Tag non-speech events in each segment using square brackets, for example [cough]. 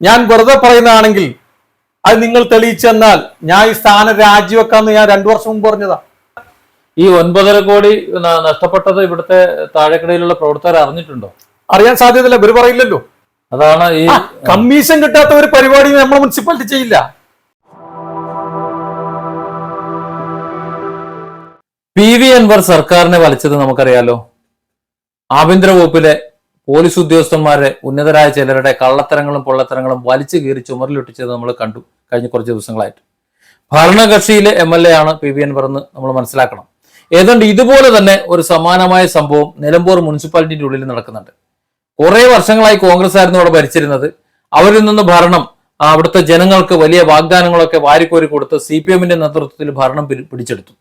ഞാൻ വെറുതെ പറയുന്നതാണെങ്കിൽ അത് നിങ്ങൾ തെളിയിച്ചെന്നാൽ ഞാൻ ഈ സ്ഥാനം രാജിവെക്കാന്ന് ഞാൻ രണ്ടു വർഷം മുമ്പ് പറഞ്ഞതാ. ഈ ഒൻപതര കോടി നഷ്ടപ്പെട്ടത് ഇവിടുത്തെ താഴെക്കടയിലുള്ള പ്രവർത്തകർ അറിഞ്ഞിട്ടുണ്ടോ? അറിയാൻ സാധ്യതയില്ല ഇവർ പറയില്ലല്ലോ. അതാണ് ഈ കമ്മീഷൻ കിട്ടാത്ത ഒരു പരിപാടി നമ്മുടെ മുനിസിപ്പാലിറ്റി ചെയ്യില്ല. പി വി അൻവർ സർക്കാരിനെ വലിച്ചത് നമുക്കറിയാലോ? ആഭ്യന്തര വകുപ്പിലെ പോലീസ് ഉദ്യോഗസ്ഥന്മാരെ ഉന്നതരായ ചിലരുടെ കള്ളത്തരങ്ങളും പൊള്ളത്തരങ്ങളും വലിച്ചു കീറി ചുമരിലൊട്ടിച്ചത് നമ്മൾ കണ്ടു കഴിഞ്ഞ കുറച്ച് ദിവസങ്ങളായിട്ട്. ഭരണകക്ഷിയിലെ എം എൽ എ ആണ് പി വി എൻ എന്ന് നമ്മൾ മനസ്സിലാക്കണം. ഏതാണ്ട് ഇതുപോലെ തന്നെ ഒരു സമാനമായ സംഭവം നിലമ്പൂർ മുനിസിപ്പാലിറ്റിയുടെ ഉള്ളിൽ നടക്കുന്നുണ്ട്. കുറെ വർഷങ്ങളായി കോൺഗ്രസ് ആയിരുന്നു അവിടെ ഭരിച്ചിരുന്നത്. അവരിൽ നിന്ന് ഭരണം അവിടുത്തെ ജനങ്ങൾക്ക് വലിയ വാഗ്ദാനങ്ങളൊക്കെ വാരിക്കോരി കൊടുത്ത് സി പി എമ്മിന്റെ നേതൃത്വത്തിൽ ഭരണം പിടിച്ചെടുത്തു.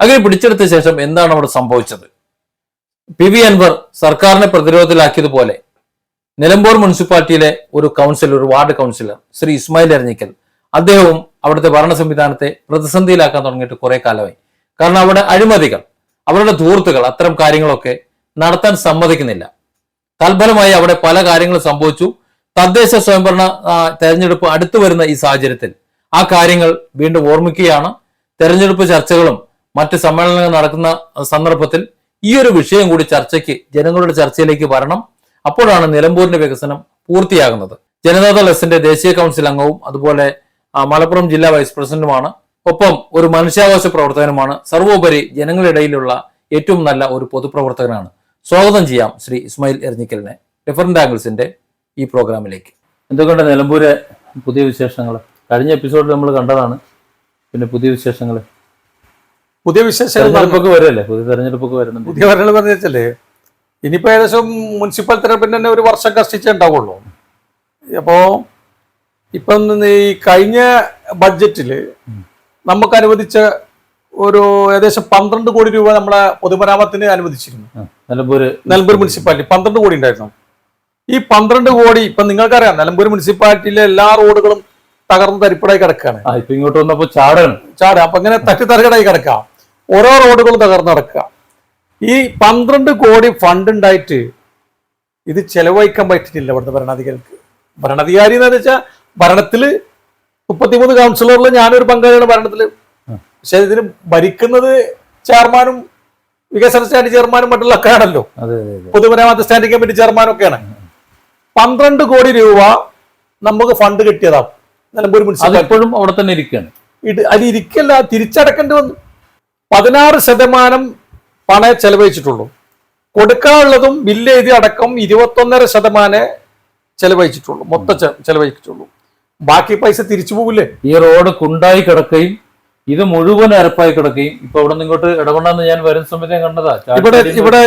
അങ്ങനെ പിടിച്ചെടുത്ത ശേഷം എന്താണ് അവിടെ സംഭവിച്ചത്? പി വി അൻവർ സർക്കാരിനെ പ്രതിരോധത്തിലാക്കിയതുപോലെ നിലമ്പൂർ മുനിസിപ്പാലിറ്റിയിലെ ഒരു കൗൺസിലർ ഒരു വാർഡ് കൗൺസിലർ ശ്രീ ഇസ്മായിൽ എരഞ്ഞിക്കൽ അദ്ദേഹവും അവിടുത്തെ ഭരണ സംവിധാനത്തെ പ്രതിസന്ധിയിലാക്കാൻ തുടങ്ങിയിട്ട് കുറെ കാലമായി. കാരണം അവിടെ അഴിമതികൾ അവരുടെ ധൂർത്തുകൾ അത്തരം കാര്യങ്ങളൊക്കെ നടത്താൻ സമ്മതിക്കുന്നില്ല. തൽഫലമായി അവിടെ പല കാര്യങ്ങളും സംഭവിച്ചു. തദ്ദേശ സ്വയംഭരണ തെരഞ്ഞെടുപ്പ് അടുത്തു വരുന്ന ഈ സാഹചര്യത്തിൽ ആ കാര്യങ്ങൾ വീണ്ടും ഓർമ്മിക്കുകയാണ്. തെരഞ്ഞെടുപ്പ് ചർച്ചകളും മറ്റ് സമ്മേളനങ്ങൾ നടക്കുന്ന സന്ദർഭത്തിൽ ഈ ഒരു വിഷയം കൂടി ചർച്ചയ്ക്ക് ജനങ്ങളുടെ ചർച്ചയിലേക്ക് വരണം. അപ്പോഴാണ് നിലമ്പൂരിന്റെ വികസനം പൂർത്തിയാകുന്നത്. ജനതാദൾ എസിന്റെ ദേശീയ കൗൺസിൽ അംഗവും അതുപോലെ മലപ്പുറം ജില്ലാ വൈസ് പ്രസിഡന്റുമാണ്. ഒപ്പം ഒരു മനുഷ്യാവകാശ പ്രവർത്തകനുമാണ്. സർവോപരി ജനങ്ങളിടയിലുള്ള ഏറ്റവും നല്ല ഒരു പൊതുപ്രവർത്തകനാണ്. സ്വാഗതം ചെയ്യാം ശ്രീ ഇസ്മായിൽ എറിഞ്ഞിക്കലിനെ ഡിഫറന്റ് ആംഗിൾസിന്റെ ഈ പ്രോഗ്രാമിലേക്ക്. എന്തുകൊണ്ട് നിലമ്പൂരെ പുതിയ വിശേഷങ്ങൾ കഴിഞ്ഞ എപ്പിസോഡിൽ നമ്മൾ കണ്ടതാണ്. പിന്നെ പുതിയ വിശേഷങ്ങൾ പുതിയ വിശേഷങ്ങൾ തെരഞ്ഞെടുപ്പൊക്കെ വരുമല്ലേ? പുതിയ തെരഞ്ഞെടുപ്പൊക്കെ വരുന്നുണ്ട്. പുതിയ ഭരണങ്ങൾ പറഞ്ഞു വെച്ചല്ലേ ഇനിയിപ്പോ ഏകദേശം മുനിസിപ്പൽ തെരഞ്ഞെടുപ്പിന് തന്നെ ഒരു വർഷം കഷ്ടിച്ചേ ഉണ്ടാവുള്ളൂ. അപ്പോ ഇപ്പം ഈ കഴിഞ്ഞ ബഡ്ജറ്റിൽ നമുക്ക് അനുവദിച്ച ഒരു ഏകദേശം പന്ത്രണ്ട് കോടി രൂപ നമ്മളെ പൊതുമരാമത്തിന് അനുവദിച്ചിരുന്നു. നിലമ്പൂർ നിലമ്പൂർ മുനിസിപ്പാലിറ്റി പന്ത്രണ്ട് കോടി ഉണ്ടായിരുന്നു. ഈ പന്ത്രണ്ട് കോടി ഇപ്പൊ നിങ്ങൾക്കറിയാം നിലമ്പൂർ മുനിസിപ്പാലിറ്റിയിലെ എല്ലാ റോഡുകളും തകർന്ന് തരിപ്പടായി കിടക്കുകയാണ് ഇങ്ങോട്ട് വന്നപ്പോ ചാടാണ്. ചാടാം അപ്പൊ ഇങ്ങനെ തട്ടി തരകടായി കിടക്കാം. ഓരോ റോഡുകളും തകർന്നടക്കുക ഈ പന്ത്രണ്ട് കോടി ഫണ്ട് ഉണ്ടായിട്ട് ഇത് ചെലവഴിക്കാൻ പറ്റിയിട്ടില്ല ഇവിടുത്തെ ഭരണാധികാരിക്ക് ഭരണാധികാരി എന്ന് വെച്ചാൽ ഭരണത്തിൽ മുപ്പത്തിമൂന്ന് കൗൺസിലറിൽ ഞാനൊരു പങ്കാളിയാണ് ഭരണത്തിൽ പക്ഷെ ഇതിന് ഭരിക്കുന്നത് ചെയർമാനും വികസന സ്റ്റാൻഡ് ചെയർമാനും മറ്റുള്ള ഒക്കെ ആണല്ലോ പൊതുമരാമത്ത് സ്റ്റാൻഡിംഗ് കമ്മിറ്റി ചെയർമാനും ഒക്കെയാണ്. പന്ത്രണ്ട് കോടി രൂപ നമുക്ക് ഫണ്ട് കിട്ടിയതാ. നിലമ്പൂർ മുനിസിപ്പാലിറ്റി. ഇപ്പോഴും അവിടെ തന്നെ ഇരിക്കുകയാണ്. അത് ഇരിക്കല്ല തിരിച്ചടക്കേണ്ടി വന്നു. പതിനാറ് ശതമാനം പണേ ചെലവഴിച്ചിട്ടുള്ളൂ. കൊടുക്കാനുള്ളതും ബില്ല് എഴുതി അടക്കം ഇരുപത്തൊന്നര ശതമാനേ ചെലവഴിച്ചിട്ടുള്ളൂ. മൊത്തം ചെലവഴിച്ചിട്ടുള്ളൂ. ബാക്കി പൈസ തിരിച്ചു പോകില്ലേ ഈ റോഡ് കുണ്ടായി കിടക്കുകയും ഇത് മുഴുവൻ അരപ്പായി കിടക്കുകയും ഇപ്പൊ അവിടെ നിന്ന് ഇങ്ങോട്ട് ഇടപെടാന്ന് ഞാൻ വരുന്ന സമയത്ത് ഞാൻ കണ്ടതാ. ഇവിടെ ഇവിടെ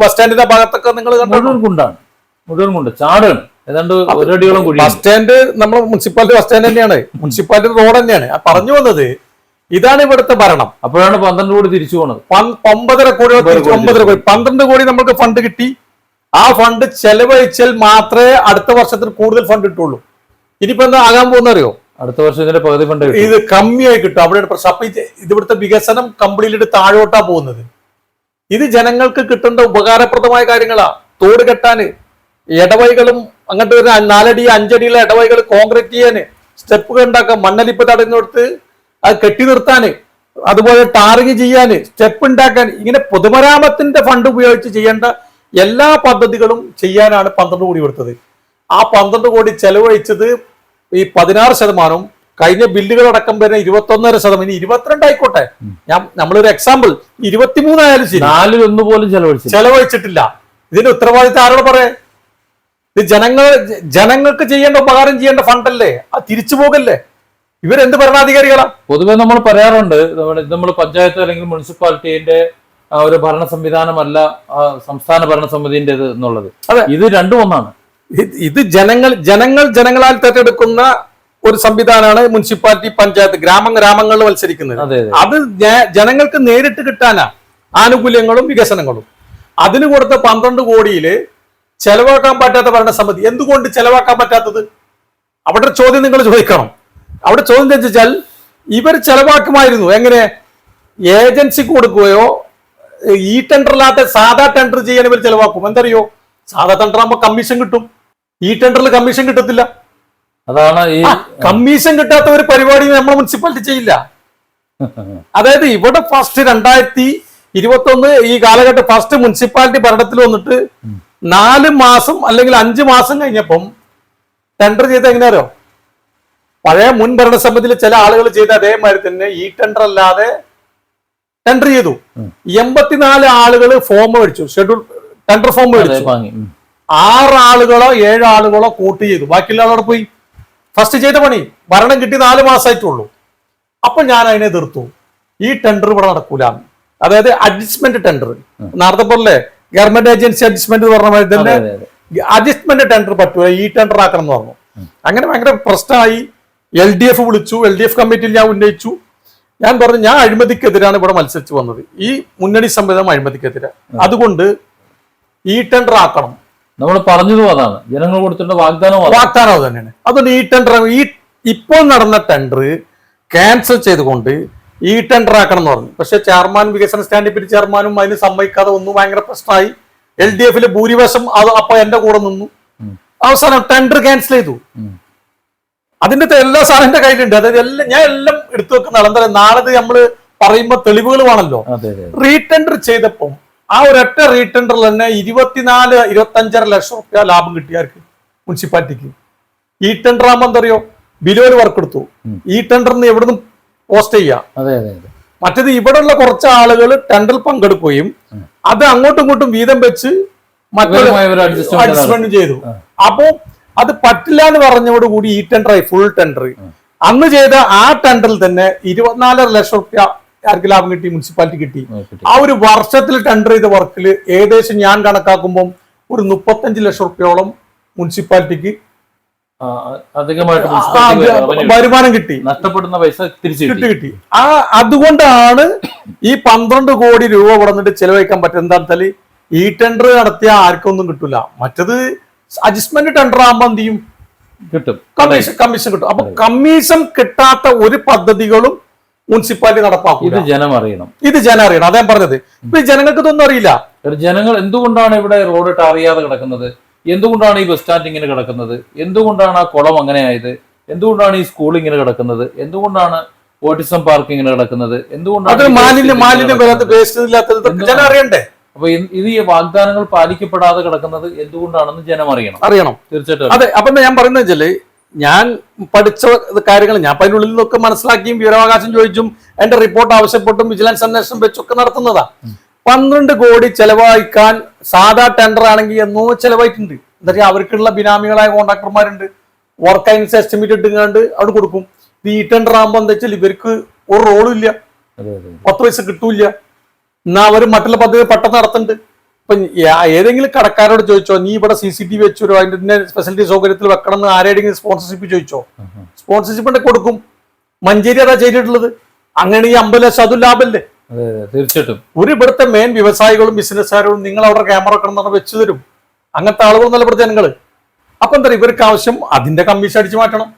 ബസ് സ്റ്റാൻഡിന്റെ ഭാഗത്തൊക്കെ നിങ്ങൾ മുഴുവൻ കുണ്ടാണ്. മുഴുവൻ കുണ്ട്. ചാടാണ് ഏതാണ്ട് ഒരടിയോളം കുഴി ബസ് സ്റ്റാൻഡ് നമ്മൾ മുനിസിപ്പാലിറ്റി ബസ് സ്റ്റാൻഡ് തന്നെയാണ്. മുനിസിപ്പാലിറ്റി റോഡ് തന്നെയാണ്. ആ പറഞ്ഞു വന്നത് ഇതാണ് ഇവിടുത്തെ ഭരണം. അപ്പോഴാണ് പന്ത്രണ്ട് കോടി തിരിച്ചു പോണത്. ഒമ്പതര കോടി ഒമ്പതര കോടി പന്ത്രണ്ട് കോടി നമുക്ക് ഫണ്ട് കിട്ടി. ആ ഫണ്ട് ചെലവഴിച്ചാൽ മാത്രമേ അടുത്ത വർഷത്തിൽ കൂടുതൽ ഫണ്ട് കിട്ടുള്ളൂ. ഇനിയിപ്പോ എന്താ ആകാൻ പോകുന്ന അറിയോ അടുത്ത വർഷം ഇതിന്റെ പകുതി ഫണ്ട് ഇത് കമ്മിയായി കിട്ടും. അവിടെ പ്രശ്നം. അപ്പൊ ഇത് ഇത് വികസനം കംപ്ലീറ്റ് താഴോട്ടാ പോകുന്നത്. ഇത് ജനങ്ങൾക്ക് കിട്ടേണ്ട ഉപകാരപ്രദമായ കാര്യങ്ങളാ. തോട് കെട്ടാന് ഇടവഴികളും അങ്ങോട്ട് ഒരു നാലടി അഞ്ചടിയുള്ള ഇടവഴികൾ കോൺക്രീറ്റ് ചെയ്യാന് സ്റ്റെപ്പുകൾ ഉണ്ടാക്കാൻ മണ്ണലിപ്പ് തടഞ്ഞെടുത്ത് അത് കെട്ടി നിർത്താന് അതുപോലെ ടാറിങ് ചെയ്യാന് സ്റ്റെപ്പ് ഉണ്ടാക്കാൻ ഇങ്ങനെ പൊതുമരാമത്തിന്റെ ഫണ്ട് ഉപയോഗിച്ച് ചെയ്യേണ്ട എല്ലാ പദ്ധതികളും ചെയ്യാനാണ് പന്ത്രണ്ട് കോടി കൊടുത്തത്. ആ പന്ത്രണ്ട് കോടി ചെലവഴിച്ചത് ഈ പതിനാറ് ശതമാനവും കഴിഞ്ഞ ബില്ലുകൾ അടക്കം വരുന്ന ഇരുപത്തൊന്നര ശതമാനം ഇനി ഇരുപത്തിരണ്ട് ആയിക്കോട്ടെ. ഞാൻ നമ്മളൊരു എക്സാമ്പിൾ ഇരുപത്തിമൂന്നായാലും ശരി. നാലിൽ ഒന്ന് പോലും ചെലവഴിച്ചു ചെലവഴിച്ചിട്ടില്ല. ഇതിന്റെ ഉത്തരവാദിത്തം ആരോട് പറയേ? ഇത് ജനങ്ങൾ ജനങ്ങൾക്ക് ചെയ്യേണ്ട ഉപകാരം ചെയ്യേണ്ട ഫണ്ടല്ലേ? അത് തിരിച്ചു പോകല്ലേ? ഇവരെന്ത് ഭരണാധികാരികളാ? പൊതുവെ നമ്മൾ പറയാറുണ്ട് നമ്മൾ പഞ്ചായത്ത് അല്ലെങ്കിൽ മുനിസിപ്പാലിറ്റിന്റെ ഒരു ഭരണ സംവിധാനമല്ല സംസ്ഥാന ഭരണ സമിതിന്റെ എന്നുള്ളത്. അതെ. ഇത് രണ്ടും ഒന്നാണ്. ഇത് ജനങ്ങൾ ജനങ്ങൾ ജനങ്ങളാൽ തെരഞ്ഞെടുക്കുന്ന ഒരു സംവിധാനമാണ് മുനിസിപ്പാലിറ്റി പഞ്ചായത്ത് ഗ്രാമ ഗ്രാമങ്ങളിൽ മത്സരിക്കുന്നത്. അതെ അതെ. അത് ജനങ്ങൾക്ക് നേരിട്ട് കിട്ടാനാ ആനുകൂല്യങ്ങളും വികസനങ്ങളും. അതിന് കൊടുത്ത പന്ത്രണ്ട് കോടിയിൽ ചെലവാക്കാൻ പറ്റാത്ത ഭരണസമിതി. എന്തുകൊണ്ട് ചെലവാക്കാൻ പറ്റാത്തത്? അവിടെ ചോദ്യം നിങ്ങൾ ചോദിക്കണം. അവിടെ ചോദ്യം തെച്ചാൽ ഇവർ ചെലവാക്കുമായിരുന്നു. എങ്ങനെ? ഏജൻസിക്ക് കൊടുക്കുകയോ ഈ ടെൻഡറിലാത്ത സാധാ ടെൻഡർ ചെയ്യാൻ ഇവർ ചെലവാക്കും. എന്തറിയോ? സാധാ ടെൻഡർ ആകുമ്പോൾ കമ്മീഷൻ കിട്ടും. ഈ ടെൻഡറിൽ കമ്മീഷൻ കിട്ടത്തില്ല. അതാണ് ഈ കമ്മീഷൻ കിട്ടാത്ത ഒരു പരിപാടി നമ്മുടെ മുനിസിപ്പാലിറ്റി ചെയ്യില്ല. [laughs] അതായത് ഇവിടെ ഫസ്റ്റ് രണ്ടായിരത്തി ഇരുപത്തി ഒന്ന് ഈ കാലഘട്ടം ഫസ്റ്റ് മുനിസിപ്പാലിറ്റി ഭരണത്തിൽ വന്നിട്ട് നാല് മാസം അല്ലെങ്കിൽ അഞ്ച് മാസം കഴിഞ്ഞപ്പം ടെൻഡർ ചെയ്ത് എങ്ങനെയാരോ പഴയ മുൻ ഭരണസമിതിയിൽ ചില ആളുകൾ ചെയ്ത അതേമാതിരി തന്നെ ഈ ടെൻഡർ അല്ലാതെ ടെൻഡർ ചെയ്തു. എൺപത്തിനാല് ആളുകൾ ഫോം മേടിച്ചു. ഷെഡ്യൂൾ ടെൻഡർ ഫോം മേടിച്ചു. ആറ് ആളുകളോ ഏഴ് ആളുകളോ കൂട്ട് ചെയ്തു. ബാക്കിയുള്ള ആളോട് പോയി? ഫസ്റ്റ് ചെയ്ത പണി. ഭരണം കിട്ടി നാല് മാസമായിട്ടുള്ളൂ അപ്പൊ ഞാൻ അതിനെ എതിർത്തു. ഈ ടെൻഡർ ഇവിടെ നടക്കൂല. അതായത് അഡ്ജസ്റ്റ്മെന്റ് ടെൻഡർ നേരത്തെ ഗവൺമെന്റ് ഏജൻസി അഡ്ജസ്റ്റ്മെന്റ് പറഞ്ഞ മാതിരി തന്നെ. അഡ്ജസ്റ്റ്മെന്റ് ടെൻഡർ പറ്റൂല. ഈ ടെൻഡർ ആക്കണം എന്ന് പറഞ്ഞു. അങ്ങനെ ഭയങ്കര പ്രശ്നമായി. എൽ ഡി എഫ് വിളിച്ചു എൽ ഡി എഫ് കമ്മിറ്റിയിൽ ഞാൻ ഉന്നയിച്ചു. ഞാൻ പറഞ്ഞു ഞാൻ അഴിമതിക്കെതിരാണ് ഇവിടെ മത്സരിച്ച് വന്നത്. ഈ മുന്നണി സംവിധാനം അഴിമതിക്കെതിരെ. അതുകൊണ്ട് ഈ ടെൻഡർ ആക്കണം. നമ്മൾ പറഞ്ഞതും അതാണ്. ജനങ്ങൾ കൊടുത്തിട്ട് വാഗ്ദാനം. വാഗ്ദാനം അത് തന്നെയാണ്. അതുകൊണ്ട് ഈ ടെൻഡർ ഈ ഇപ്പോൾ നടന്ന ടെൻഡർ ക്യാൻസൽ ചെയ്തുകൊണ്ട് ഈ ടെൻഡർ ആക്കണം എന്ന് പറഞ്ഞു. പക്ഷെ ചെയർമാൻ വികസന സ്റ്റാൻഡിൽ പിരി ചെയർമാനും അതിന് സമ്മതിക്കാതെ ഒന്നും ഭയങ്കര പ്രശ്നമായി. എൽ ഡി എഫിലെ ഭൂരിപക്ഷം അത് അപ്പൊ എന്റെ കൂടെ നിന്നു. അവസാനം ടെൻഡർ ക്യാൻസൽ ചെയ്തു. അതിന്റെ എല്ലാ സാധനം എന്റെ കയ്യിലുണ്ട്. അതായത് എല്ലാം ഞാൻ എല്ലാം എടുത്തു വെക്കുന്ന എന്താ നാളെ ഇത് നമ്മൾ പറയുമ്പോ തെളിവുകൾ വേണമല്ലോ അതെ റീടെൻഡർ ചെയ്തപ്പം ആ ഒരൊറ്റ റീടെൻഡറിൽ തന്നെ ഇരുപത്തിനാല് ഇരുപത്തി അഞ്ചര ലക്ഷം റുപ്യ ലാഭം കിട്ടിയാർക്ക് മുനിസിപ്പാലിറ്റിക്ക്. ഈ ടെൻഡർ ആകുമ്പോൾ എന്താ അറിയോ? ബിലോയിൽ വർക്ക് എടുത്തു ഈ ടെൻഡറിന് എവിടുന്ന് പോസ്റ്റ് ചെയ്യാം. മറ്റേത് ഇവിടെയുള്ള കുറച്ച് ആളുകൾ ടെൻഡറിൽ പങ്കെടുക്കുകയും അത് അങ്ങോട്ടും ഇങ്ങോട്ടും വീതം വെച്ച് മറ്റൊരു അഡ്ജസ്റ്റ്മെന്റ് ചെയ്തു. അപ്പോ അത് പറ്റില്ല എന്ന് പറഞ്ഞതോടുകൂടി ഈ ടെൻഡർ ആയി ഫുൾ ടെൻഡർ അന്ന് ചെയ്ത ആ ടെൻഡറിൽ തന്നെ ഇരുപത്തിനാലര ലക്ഷം റുപ്യ ആർക്ക് ലാഭം കിട്ടി മുനിസിപ്പാലിറ്റി കിട്ടി. ആ, ഒരു വർഷത്തിൽ ടെൻഡർ ചെയ്ത വർക്കിൽ ഏകദേശം ഞാൻ കണക്കാക്കുമ്പോൾ ഒരു മുപ്പത്തഞ്ച് ലക്ഷം റുപ്യോളം മുനിസിപ്പാലിറ്റിക്ക് വരുമാനം കിട്ടി. നഷ്ടപ്പെടുന്ന പൈസ തിരിച്ചു കിട്ടി കിട്ടി. ആ അതുകൊണ്ടാണ് ഈ പന്ത്രണ്ട് കോടി രൂപ കൊടുത്തിട്ട് ചെലവഴിക്കാൻ പറ്റുന്നത് എന്താ വെച്ചാൽ ഈ ടെൻഡർ നടത്തിയ ആർക്കൊന്നും കിട്ടൂല. മറ്റത് അഡ്ജസ്റ്റ്മെന്റ് ടെൻഡർ ആകുമ്പോൾ എന്ത് ചെയ്യും? കിട്ടും. കമ്മീഷൻ കമ്മീഷൻ കിട്ടും. അപ്പൊ കമ്മീഷൻ കിട്ടാത്ത ഒരു പദ്ധതികളും മുനിസിപ്പാലിറ്റി നടപ്പാക്കും ഇത് ജനം അറിയണം. ഇത് ജനം അറിയണം. അതേ പറഞ്ഞത്. ഇപ്പൊ ജനങ്ങൾക്ക് ഇതൊന്നും അറിയില്ല. ജനങ്ങൾ എന്തുകൊണ്ടാണ് ഇവിടെ റോഡ് അറിയാതെ കിടക്കുന്നത്? എന്തുകൊണ്ടാണ് ഈ ബസ് സ്റ്റാൻഡ് ഇങ്ങനെ കിടക്കുന്നത്? എന്തുകൊണ്ടാണ് ആ കുളം അങ്ങനെ ആയത്? എന്തുകൊണ്ടാണ് ഈ സ്കൂൾ ഇങ്ങനെ കിടക്കുന്നത്? എന്തുകൊണ്ടാണ് ഓട്ടിസം പാർക്ക് ഇങ്ങനെ കിടക്കുന്നത്? എന്തുകൊണ്ടാണ് മാലിന്യം മാലിന്യം വരാത്ത വേസ്റ്റ് ഇല്ലാത്തത് ജനം അറിയണ്ടേ? അപ്പൊ ഇത് ഈ വാഗ്ദാനങ്ങൾ പാലിക്കപ്പെടാതെ കിടക്കുന്നത് എന്തുകൊണ്ടാണെന്ന് ജനം അറിയണം. അറിയണം. തീർച്ചയായിട്ടും അതെ അപ്പൊ ഞാൻ പറയുന്നത് വെച്ചാൽ ഞാൻ പഠിച്ച കാര്യങ്ങൾ ഞാൻ അപ്പൊ അതിനുള്ളിൽ നിന്നൊക്കെ മനസ്സിലാക്കിയും വിവരാവകാശം ചോദിച്ചും എന്റെ റിപ്പോർട്ട് ആവശ്യപ്പെട്ടും വിജിലൻസ് അന്വേഷണം വെച്ചൊക്കെ നടത്തുന്നതാ. പന്ത്രണ്ട് കോടി ചെലവഴിക്കാൻ സാധാ ടെൻഡർ ആണെങ്കിൽ എന്നോ ചെലവായിട്ടുണ്ട്. എന്താ പറയുക അവർക്കുള്ള ബിനാമികളായ കോൺട്രാക്ടർമാരുണ്ട് വർക്ക് അതിനനുസരിച്ച് എസ്റ്റിമേറ്റ് ഇട്ടുകൊണ്ട് അവിടെ കൊടുക്കും. ഈ ടെൻഡർ ആകുമ്പോൾ എന്താ വെച്ചാൽ ഇവർക്ക് ഒരു റോളും ഇല്ല. പത്ത് പൈസ കിട്ടൂല എന്നാ അവർ മറ്റുള്ള പദ്ധതി പെട്ടെന്ന് നടത്തുന്നുണ്ട് ഇപ്പൊ ഏതെങ്കിലും കടക്കാരോട് ചോദിച്ചോ നീ ഇവിടെ സി സി ടി വി വെച്ചോ അതിന്റെ ഫെസിലിറ്റി സൗകര്യത്തിൽ വെക്കണം എന്ന് ആരെങ്കിലും സ്പോൺസർഷിപ്പ് ചോദിച്ചോ? സ്പോൺസർഷിപ്പ് ഉണ്ടെങ്കിൽ കൊടുക്കും. മഞ്ചേരി അതാ ചെയ്തിട്ടുള്ളത്. അങ്ങനെ ഈ അമ്പത് ലക്ഷം അതും ലാഭമല്ലേ തീർച്ചയായിട്ടും. ഒരു ഇവിടുത്തെ മെയിൻ വ്യവസായികളും ബിസിനസ്സുകാരും നിങ്ങൾ അവിടെ ക്യാമറ വെക്കണം എന്ന് പറഞ്ഞാൽ വെച്ചു തരും. അങ്ങനത്തെ ആളുകളൊന്നല്ല ഇവിടുത്തെ ജനങ്ങൾ അപ്പൊ എന്താ ഇവർക്ക് ആവശ്യം അതിന്റെ കമ്മീഷൻ അടിച്ചു മാറ്റണം.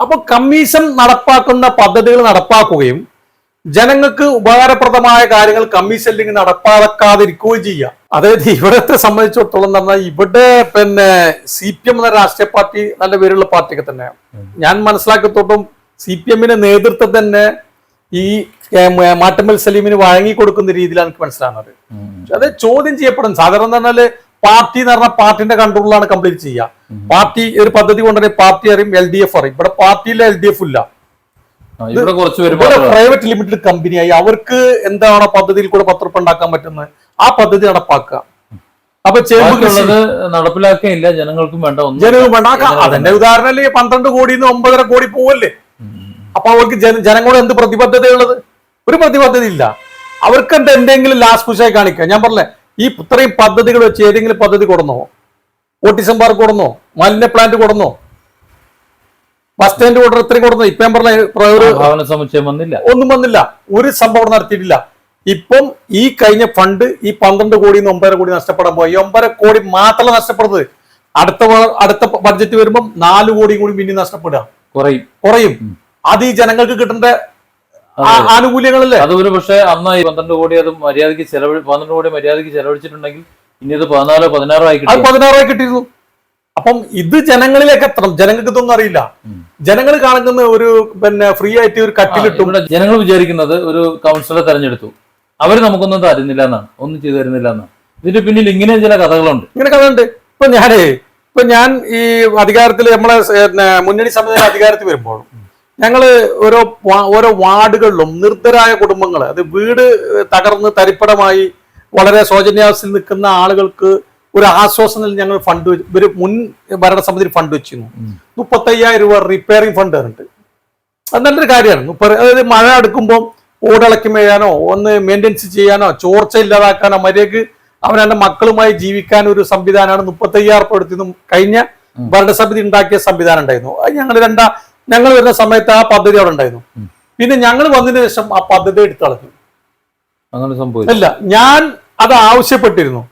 അപ്പൊ കമ്മീഷൻ നടപ്പാക്കുന്ന പദ്ധതികൾ നടപ്പാക്കുകയും ജനങ്ങൾക്ക് ഉപകാരപ്രദമായ കാര്യങ്ങൾ കമ്മീഷൻ നടപ്പാക്കാതിരിക്കുകയും ചെയ്യുക അതായത് ഇവിടത്തെ സംബന്ധിച്ചിടത്തോളം പറഞ്ഞാൽ ഇവിടെ പിന്നെ സി പി എം എന്ന രാഷ്ട്രീയ പാർട്ടി നല്ല പേരുള്ള പാർട്ടിയൊക്കെ തന്നെയാണ്. ഞാൻ മനസ്സിലാക്കത്തോട്ടും സി പി എമ്മിന്റെ നേതൃത്വം തന്നെ ഈ മാട്ടമ്മൽ സലീമിന് വഴങ്ങി കൊടുക്കുന്ന രീതിയിലാണ് എനിക്ക് മനസ്സിലാകുന്നത്. അത് ചോദ്യം ചെയ്യപ്പെടും. സാധാരണ പറഞ്ഞാൽ പാർട്ടി എന്ന് പറഞ്ഞാൽ പാർട്ടിന്റെ കൺട്രോളിലാണ് കംപ്ലീറ്റ് ചെയ്യുക. പാർട്ടി ഒരു പദ്ധതി കൊണ്ടുവരെ പാർട്ടി അറിയും എൽ ഡി എഫ് അറിയും. ഇവിടെ പാർട്ടിയിലെ എൽ ഡി എഫ് ഇല്ല. പ്രൈവറ്റ് ലിമിറ്റഡ് കമ്പനിയായി അവർക്ക് എന്താണ് പദ്ധതിയിൽ കൂടെ പത്രപ്പ് ഉണ്ടാക്കാൻ പറ്റുന്നത്? ആ പദ്ധതി നടപ്പാക്കുക. അപ്പൊ ചേമ്പുള്ളത് നടപ്പിലാക്കുകയില്ല. ജനങ്ങൾക്കും വേണ്ട ഒന്ന് ജനങ്ങൾ വേണ്ട. അതിന്റെ ഉദാഹരണം അല്ലെങ്കിൽ പന്ത്രണ്ട് കോടി ഒമ്പതര കോടി പോവല്ലേ? അപ്പൊ അവർക്ക് ജനങ്ങളോട് എന്ത് പ്രതിബദ്ധതയുള്ളത്? ഒരു പ്രതിബദ്ധത ഇല്ല. അവർക്ക് എന്താ എന്തെങ്കിലും ലാസ്റ്റ് പുഷായി കാണിക്കുക. ഞാൻ പറഞ്ഞേ ഈ ഇത്രയും പദ്ധതികൾ വെച്ച് ഏതെങ്കിലും പദ്ധതി കൊടുന്നോ? ഓട്ടിസം പാർക്ക് കൊടുന്നോ? മാലിന്യ പ്ലാന്റ് കൊടുന്നോ? ബസ് സ്റ്റാൻഡ് ഓർഡർ ഇത്രയും കൊടുത്തത് ഇപ്പം ഭവന സമുച്ചയം വന്നില്ല. ഒന്നും വന്നില്ല. ഒരു സംഭവം നടത്തിയിട്ടില്ല. ഇപ്പം ഈ കഴിഞ്ഞ ഫണ്ട് ഈ പന്ത്രണ്ട് കോടി നിന്ന് ഒമ്പതര കോടി നഷ്ടപ്പെടാൻ പോയി. ഒമ്പതര കോടി മാത്രമല്ല നഷ്ടപ്പെടുന്നത്. അടുത്ത അടുത്ത ബഡ്ജറ്റ് വരുമ്പം നാല് കോടി കൂടി പിന്നെ നഷ്ടപ്പെടുക. കുറയും. കുറയും. അത് ഈ ജനങ്ങൾക്ക് കിട്ടേണ്ട ആനുകൂല്യങ്ങളല്ലേ അത്. ഒരു പക്ഷേ അന്ന് ഈ പന്ത്രണ്ട് കോടി അത് മര്യാദയ്ക്ക് ചെലവഴി പന്ത്രണ്ട് കോടി മര്യാദയ്ക്ക് ചെലവഴിച്ചിട്ടുണ്ടെങ്കിൽ ഇനി അത് പതിനാലോ പതിനാറോ ആയി പതിനാറായി കിട്ടിയിരുന്നു. അപ്പം ഇത് ജനങ്ങളിലേക്ക് എത്തണം. ജനങ്ങൾക്ക് ഇതൊന്നും അറിയില്ല. ജനങ്ങൾ കാണുന്ന ഒരു പിന്നെ ഫ്രീ ആയിട്ട് ഒരു കട്ടി കട്ടിലിട്ടും ജനങ്ങൾ വിചാരിക്കുന്നത് ഒരു കൗൺസിലറെ തെരഞ്ഞെടുത്തു. അവർ നമുക്കൊന്നും തരുന്നില്ല എന്നാണ്. ഒന്നും ചെയ്തു തരുന്നില്ല എന്നാണ്. ഇതിന്റെ പിന്നിൽ ഇങ്ങനെ ചില കഥകളുണ്ട്. ഇങ്ങനെ കഥയുണ്ട് ഇപ്പൊ ഞാനേ ഇപ്പൊ ഞാൻ ഈ അധികാരത്തിൽ നമ്മളെ മുന്നണി സമിതി അധികാരത്തിൽ വരുമ്പോൾ ഞങ്ങൾ ഓരോ ഓരോ വാർഡുകളിലും നിർദ്ധരായ കുടുംബങ്ങൾ അത് വീട് തകർന്ന് തരിപ്പടമായി വളരെ ശോചനീയാവസ്ഥയിൽ നിൽക്കുന്ന ആളുകൾക്ക് ഒരു ആശ്വാസത്തിൽ ഞങ്ങൾ ഫണ്ട് ഒരു മുൻ ഭരണസമിതി ഫണ്ട് വെച്ചിരുന്നു. മുപ്പത്തയ്യായിരം രൂപ റിപ്പയറിംഗ് ഫണ്ട് ഉണ്ട് അത് നല്ലൊരു കാര്യമാണ്. മുപ്പത് അതായത് മഴ അടുക്കുമ്പോൾ ഓടിളക്കി മേയാനോ ഒന്ന് മെയിന്റെനൻസ് ചെയ്യാനോ ചോർച്ച ഇല്ലാതാക്കാനോ മര്യാദയ്ക്ക് അവനവന്റെ മക്കളുമായി ജീവിക്കാൻ ഒരു സംവിധാനമാണ് മുപ്പത്തയ്യായിരം രൂപ എടുത്തിരുന്നു. കഴിഞ്ഞ ഭരണസമിതി ഉണ്ടാക്കിയ സംവിധാനം ഉണ്ടായിരുന്നു. അത് ഞങ്ങൾ രണ്ടാ ഞങ്ങൾ വരുന്ന സമയത്ത് ആ പദ്ധതി അവിടെ ഉണ്ടായിരുന്നു. പിന്നെ ഞങ്ങൾ വന്നതിന് ശേഷം ആ പദ്ധതി എടുത്തളഞ്ഞു അങ്ങനെ സംഭവിച്ചു. അല്ല ഞാൻ അത് ആവശ്യപ്പെട്ടിരുന്നു.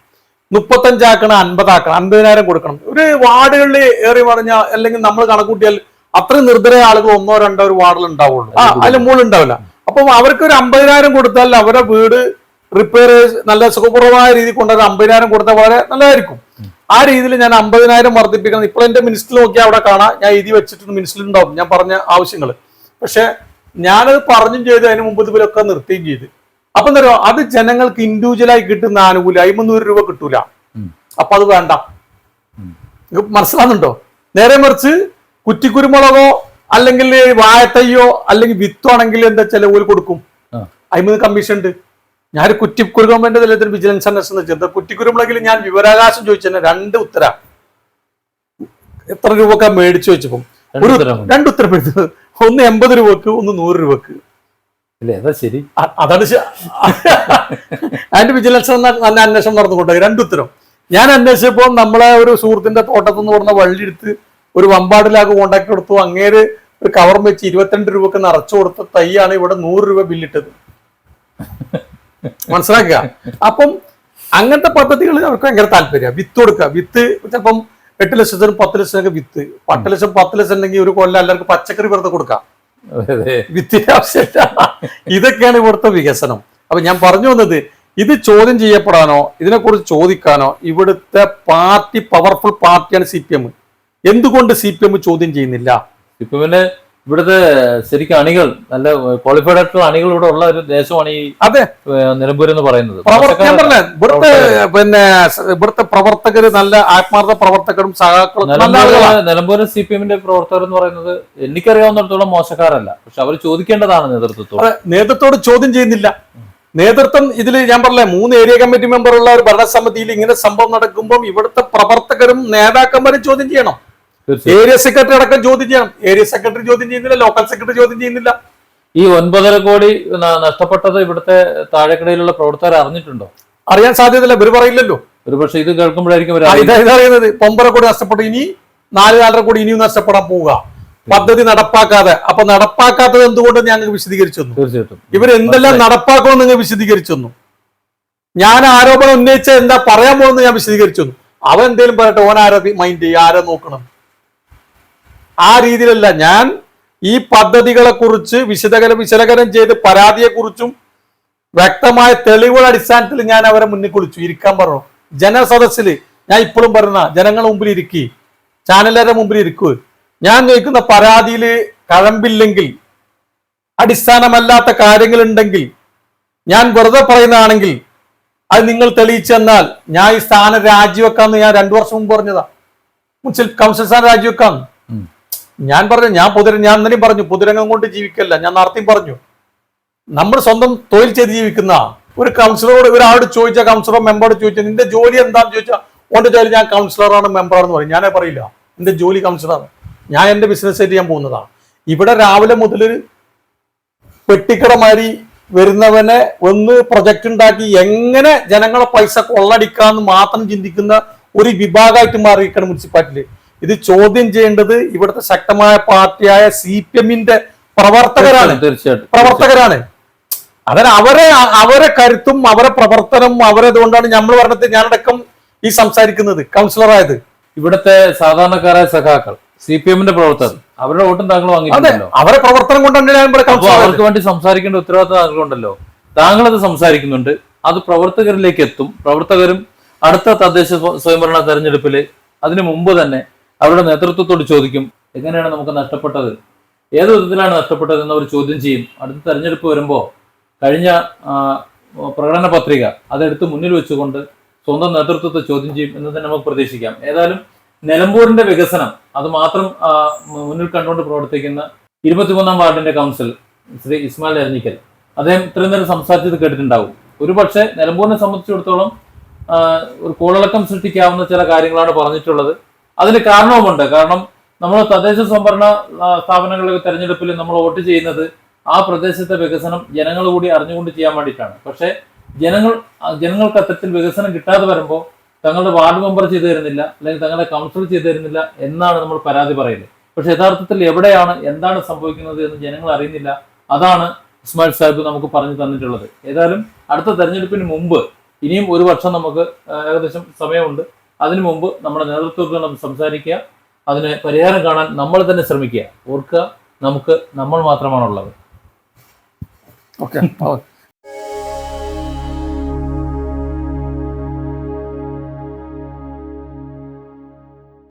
മുപ്പത്തഞ്ചാക്കണം അൻപതാക്കണം അൻപതിനായിരം കൊടുക്കണം. ഒരു വാർഡുകളിൽ ഏറി പറഞ്ഞ അല്ലെങ്കിൽ നമ്മൾ കണക്കൂട്ടിയാൽ അത്രയും നിർദ്ധര ആളുകൾ ഒന്നോ രണ്ടോ ഒരു വാർഡിൽ ഉണ്ടാവുള്ളൂ. ആ അതിൽ മുകളിൽ ഉണ്ടാവില്ല. അപ്പം അവർക്ക് ഒരു അമ്പതിനായിരം കൊടുത്താൽ അവരുടെ വീട് റിപ്പയർ നല്ല സുഖപ്രദമായ രീതിയിൽ കൊണ്ടുവരാൻ അമ്പതിനായിരം കൊടുത്താൽ വളരെ നല്ലതായിരിക്കും. ആ രീതിയിൽ ഞാൻ അമ്പതിനായിരം വർദ്ധിപ്പിക്കണം. ഇപ്പോൾ എന്റെ മിനിസ്റ്റർ നോക്കിയാൽ അവിടെ കാണാം. ഞാൻ എഴുതി വെച്ചിട്ടുണ്ട് മിനിസ്റ്ററിലുണ്ടാവും ഞാൻ പറഞ്ഞ ആവശ്യങ്ങൾ. പക്ഷെ ഞാനത് പറഞ്ഞും ചെയ്ത് അതിന് മുമ്പ് ഇവരൊക്കെ നിർത്തുകയും ചെയ്ത്. അപ്പൊ എന്താ പറയുക അത് ജനങ്ങൾക്ക് ഇൻഡിവിജ്വലായി കിട്ടുന്ന ആനുകൂല്യം അയ്മുന്നൂറ് രൂപ കിട്ടൂല. അപ്പൊ അത് വേണ്ട. മനസ്സിലാകുന്നുണ്ടോ നേരെ മറിച്ച് കുറ്റിക്കുരുമുളകോ അല്ലെങ്കിൽ വാഴത്തയ്യോ അല്ലെങ്കിൽ വിത്തോ ആണെങ്കിൽ എന്താ ചെലവ് ഓൽ കൊടുക്കും. അയ്മത് കമ്മീഷൻ ഉണ്ട് ഞാൻ കുറ്റിക്കുരുകുമ്പന്റെ തലത്തിൽ വിജിലൻസ് അന്വേഷണം വെച്ചത് കുറ്റിക്കുരുമുളകിൽ ഞാൻ വിവരാകാശം ചോദിച്ചതിന് രണ്ട് ഉത്തര. എത്ര രൂപക്കാ മേടിച്ചു വെച്ചപ്പം? രണ്ട് ഒരു. രണ്ട് ഉത്തരം എടുത്തത് ഒന്ന് എൺപത് രൂപക്ക് ഒന്ന് നൂറ് രൂപക്ക്. അതാ ശരി. അതാണ് ആൻഡ് വിജിലൻസ് നല്ല അന്വേഷണം നടന്നുകൊണ്ടേ? രണ്ടുത്തരം ഞാൻ അന്വേഷിച്ചപ്പോൾ നമ്മളെ ഒരു സുഹൃത്തിന്റെ തോട്ടത്തിൽ നിന്ന് പറഞ്ഞ വള്ളി എടുത്ത് ഒരു വമ്പാടിലാകെ കോണ്ടാക്ട് കൊടുത്തു അങ്ങേര് ഒരു കവർ വെച്ച് ഇരുപത്തിരണ്ട് രൂപക്ക് നിറച്ചു കൊടുത്ത തൈയാണ് ഇവിടെ നൂറ് രൂപ ബില്ലിട്ടത് മനസ്സിലാക്കുക? അപ്പം അങ്ങനത്തെ പദ്ധതികൾ അവർക്ക് ഭയങ്കര താല്പര്യം. വിത്ത് കൊടുക്കുക. വിത്ത് ചിലപ്പം എട്ട് ലക്ഷത്തിനും പത്ത് ലക്ഷത്തിനൊക്കെ വിത്ത്. പത്ത് ലക്ഷം പത്ത് ലക്ഷം ഉണ്ടെങ്കിൽ ഒരു കൊല്ലം എല്ലാവർക്കും പച്ചക്കറി വെറുതെ കൊടുക്കാം. ആവശ്യമില്ല ഇതൊക്കെയാണ് ഇവിടുത്തെ വികസനം. അപ്പൊ ഞാൻ പറഞ്ഞു വന്നത് ഇത് ചോദ്യം ചെയ്യപ്പെടാനോ ഇതിനെക്കുറിച്ച് ചോദിക്കാനോ ഇവിടുത്തെ പാർട്ടി പവർഫുൾ പാർട്ടിയാണ് സി പി എം. എന്തുകൊണ്ട് സി പി എം ചോദ്യം ചെയ്യുന്നില്ല? സി പി പിന്നെ ഇവിടുത്തെ ശരിക്കും അണികൾ നല്ല ക്വാളിഫൈഡ് ആയിട്ടുള്ള അണികൾ ഇവിടെ ഉള്ള ഒരു ദേശമാണ് ഈ അതെ. നിലമ്പൂർ എന്ന് പറയുന്നത്. പ്രവർ- ഞാൻ മോശക്കാരല്ല. പറഞ്ഞ ഇവിടുത്തെ പിന്നെ ഇവിടുത്തെ പ്രവർത്തകർ നല്ല ആത്മാർത്ഥ പ്രവർത്തകരും സഹാക്കളും നിലമ്പൂര് സി പി എമ്മിന്റെ പ്രവർത്തകർ എന്ന് പറയുന്നത് എനിക്കറിയാവുന്നിടത്തോളം മോശക്കാരല്ല. പക്ഷെ അവർ ചോദിക്കേണ്ടതാണ് നേതൃത്വത്തോട്. നേതൃത്വത്തോട് ചോദ്യം ചെയ്യുന്നില്ല. നേതൃത്വം ഇതിൽ ഞാൻ പറഞ്ഞേ മൂന്ന് ഏരിയ കമ്മിറ്റി മെമ്പർ ഉള്ള ഒരു ഭരണസമിതിയിൽ ഇങ്ങനെ സംഭവം നടക്കുമ്പോൾ ഇവിടുത്തെ പ്രവർത്തകരും നേതാക്കന്മാരും ചോദ്യം ചെയ്യണം. ഏരിയ സെക്രട്ടറി അടക്കം ചോദ്യം ചെയ്യണം. ഏരിയ സെക്രട്ടറി ചോദ്യം ചെയ്യുന്നില്ല ലോക്കൽ സെക്രട്ടറി ചോദ്യം ചെയ്യുന്നില്ല. ഈ ഒൻപതര കോടി നഷ്ടപ്പെട്ടത് ഇവിടുത്തെ താഴെക്കടയിലുള്ള പ്രവർത്തകർ അറിഞ്ഞിട്ടുണ്ടോ? അറിയാൻ സാധ്യതയില്ല. ഇവർ പറയില്ലല്ലോ. ഒരുപക്ഷെ ഇത് കേൾക്കുമ്പോഴായിരിക്കും ഇവർ ഇതറിയുന്നത് ഒമ്പര കോടി നഷ്ടപ്പെട്ടു. ഇനി നാല് നാലര കോടി ഇനിയും നഷ്ടപ്പെടാൻ പോവുക. പദ്ധതി നടപ്പാക്കാതെ. അപ്പൊ നടപ്പാക്കാത്തത് എന്തുകൊണ്ട് ഞാൻ വിശദീകരിച്ചു തീർച്ചയായിട്ടും. ഇവർ എന്തെല്ലാം നടപ്പാക്കുമെന്ന് നിങ്ങൾ വിശദീകരിച്ചു ഞാൻ ആരോപണം ഉന്നയിച്ച എന്താ പറയാൻ പോകുന്നത് ഞാൻ വിശദീകരിച്ചു അവൻ എന്തേലും പറയട്ടെ ഓൻ ആരോ മൈൻഡ് ചെയ്യും ആരോ നോക്കണം? ആ രീതിയിലല്ല ഞാൻ ഈ പദ്ധതികളെ കുറിച്ച് വിശദകര വിശകലനം ചെയ്ത് പരാതിയെക്കുറിച്ചും വ്യക്തമായ തെളിവുകളുടെ അടിസ്ഥാനത്തിൽ ഞാൻ അവരെ മുന്നിൽ കുളിച്ചു. ഇരിക്കാൻ പറഞ്ഞു. ജനസദസ്സിൽ ഞാൻ ഇപ്പോഴും പറയുന്ന ജനങ്ങളുടെ മുമ്പിൽ ഇരിക്കി. ചാനലുകാരുടെ മുമ്പിൽ ഇരിക്കൂ. ഞാൻ ചോദിക്കുന്ന പരാതിയിൽ കഴമ്പില്ലെങ്കിൽ അടിസ്ഥാനമല്ലാത്ത കാര്യങ്ങളുണ്ടെങ്കിൽ ഞാൻ വെറുതെ പറയുന്നതാണെങ്കിൽ അത് നിങ്ങൾ തെളിയിച്ചെന്നാൽ ഞാൻ ഈ സ്ഥാനം രാജിവെക്കാന്ന് ഞാൻ രണ്ടു വർഷം മുമ്പ് പറഞ്ഞതാ. മുൻസിൽ കൗൺസിൽ സ്ഥാനം രാജിവെക്കാന്ന്. ഞാൻ പറഞ്ഞു ഞാൻ പുതിര ഞാൻ ഇന്നലെയും പറഞ്ഞു പൊതുരംഗം കൊണ്ട് ജീവിക്കല്ല. ഞാൻ നടത്തിയും പറഞ്ഞു. നമ്മൾ സ്വന്തം തൊഴിൽ ചെയ്ത് ജീവിക്കുന്ന ഒരു കൗൺസിലറോട് ഒരാളോട് ചോദിച്ച കൗൺസിലർ മെമ്പറോട് ചോദിച്ചാൽ നിന്റെ ജോലി എന്താന്ന് ചോദിച്ചാൽ ഓന്റെ ജോലി ഞാൻ കൗൺസിലറാണ് മെമ്പറാണെന്ന് പറയും. ഞാനേ പറയില്ല. എന്റെ ജോലി കൗൺസിലറാണ് ഞാൻ എന്റെ ബിസിനസ് ആയിട്ട് ഞാൻ പോകുന്നതാണ്. ഇവിടെ രാവിലെ മുതൽ പെട്ടിക്കട മാതിരി വരുന്നവനെ ഒന്ന് പ്രൊജക്ട് ഉണ്ടാക്കി എങ്ങനെ ജനങ്ങളെ പൈസ കൊള്ളടിക്കാന്ന് മാത്രം ചിന്തിക്കുന്ന ഒരു വിഭാഗമായിട്ട് മാറിയിരിക്കണം മുനിസിപ്പാലിറ്റിയിൽ ഇത് ചോദ്യം ചെയ്യേണ്ടത് ഇവിടുത്തെ ശക്തമായ പാർട്ടിയായ സി പി എമ്മിന്റെ പ്രവർത്തകരാണ്. തീർച്ചയായിട്ടും പ്രവർത്തകരാണ്. അതായത് അവരെ അവരെ കരുത്തും അവരെ പ്രവർത്തനവും അവരെ ഇതുകൊണ്ടാണ് നമ്മൾ പറഞ്ഞത് ഞാനടക്കം ഈ സംസാരിക്കുന്നത്. കൗൺസിലറായത്. ഇവിടുത്തെ സാധാരണക്കാരായ സഖാക്കൾ സി പി എമ്മിന്റെ പ്രവർത്തകർ അവരുടെ വോട്ടും താങ്കൾ വാങ്ങിയിട്ടുണ്ടല്ലോ. അവരെ പ്രവർത്തനം കൊണ്ടാണ് ഞാൻ ഇവിടെ അപ്പൊ അവർക്ക് വേണ്ടി സംസാരിക്കേണ്ട ഉത്തരവാദിത്തം താങ്കളുണ്ടല്ലോ താങ്കൾ അത് സംസാരിക്കുന്നുണ്ട്. അത് പ്രവർത്തകരിലേക്ക് എത്തും. പ്രവർത്തകരും അടുത്ത തദ്ദേശ സ്വ- സ്വയംഭരണ തെരഞ്ഞെടുപ്പിൽ അതിനു മുമ്പ് തന്നെ അവരുടെ നേതൃത്വത്തോട് ചോദിക്കും എങ്ങനെയാണ് നമുക്ക് നഷ്ടപ്പെട്ടത്? ഏത് വിധത്തിലാണ് നഷ്ടപ്പെട്ടത്? എന്ന് അവർ ചോദ്യം ചെയ്യും. അടുത്ത തെരഞ്ഞെടുപ്പ് വരുമ്പോൾ കഴിഞ്ഞ പ്രകടന പത്രിക അതെടുത്ത് മുന്നിൽ വെച്ചുകൊണ്ട് സ്വന്തം നേതൃത്വത്തെ ചോദ്യം ചെയ്യും എന്ന് തന്നെ നമുക്ക് പ്രതീക്ഷിക്കാം. ഏതായാലും നിലമ്പൂരിന്റെ വികസനം അത് മാത്രം മുന്നിൽ കണ്ടുകൊണ്ട് പ്രവർത്തിക്കുന്ന ഇരുപത്തിമൂന്നാം വാർഡിന്റെ കൗൺസിൽ ശ്രീ ഇസ്മായിൽ എരഞ്ഞിക്കൽ അദ്ദേഹം ഇത്രയും നേരം സംസാരിച്ചത് കേട്ടിട്ടുണ്ടാവും. ഒരുപക്ഷെ നിലമ്പൂരിനെ സംബന്ധിച്ചിടത്തോളം ഒരു കോളിളക്കം സൃഷ്ടിക്കാവുന്ന ചില കാര്യങ്ങളാണ് പറഞ്ഞിട്ടുള്ളത്. അതിന് കാരണവുമുണ്ട്. കാരണം നമ്മൾ തദ്ദേശ സംഭരണ സ്ഥാപനങ്ങളിലെ തെരഞ്ഞെടുപ്പിൽ നമ്മൾ വോട്ട് ചെയ്യുന്നത് ആ പ്രദേശത്തെ വികസനം ജനങ്ങൾ കൂടി അറിഞ്ഞുകൊണ്ട് ചെയ്യാൻ വേണ്ടിയിട്ടാണ്. പക്ഷേ ജനങ്ങൾ ജനങ്ങൾക്ക് അത്തരത്തിൽ വികസനം കിട്ടാതെ വരുമ്പോൾ തങ്ങളുടെ വാർഡ് മെമ്പർ ചെയ്തു തരുന്നില്ല അല്ലെങ്കിൽ തങ്ങളുടെ കൗൺസിൽ ചെയ്തു തരുന്നില്ല എന്നാണ് നമ്മൾ പരാതി പറയുന്നത്. പക്ഷെ യഥാർത്ഥത്തിൽ എവിടെയാണ് എന്താണ് സംഭവിക്കുന്നത് എന്ന് ജനങ്ങൾ അറിയുന്നില്ല. അതാണ് ഇസ്മായിൽ സാഹിബ് നമുക്ക് പറഞ്ഞു തന്നിട്ടുള്ളത്. ഏതായാലും അടുത്ത തെരഞ്ഞെടുപ്പിന് മുമ്പ് ഇനിയും ഒരു വർഷം നമുക്ക് ഏകദേശം സമയമുണ്ട്. അതിനു മുമ്പ് നമ്മുടെ നേതൃത്വത്തിൽ നമ്മൾ സംസാരിക്കുക. അതിന് പരിഹാരം കാണാൻ നമ്മൾ തന്നെ ശ്രമിക്കുക. ഓർക്കുക നമുക്ക് നമ്മൾ മാത്രമാണുള്ളത്. ഓക്കെ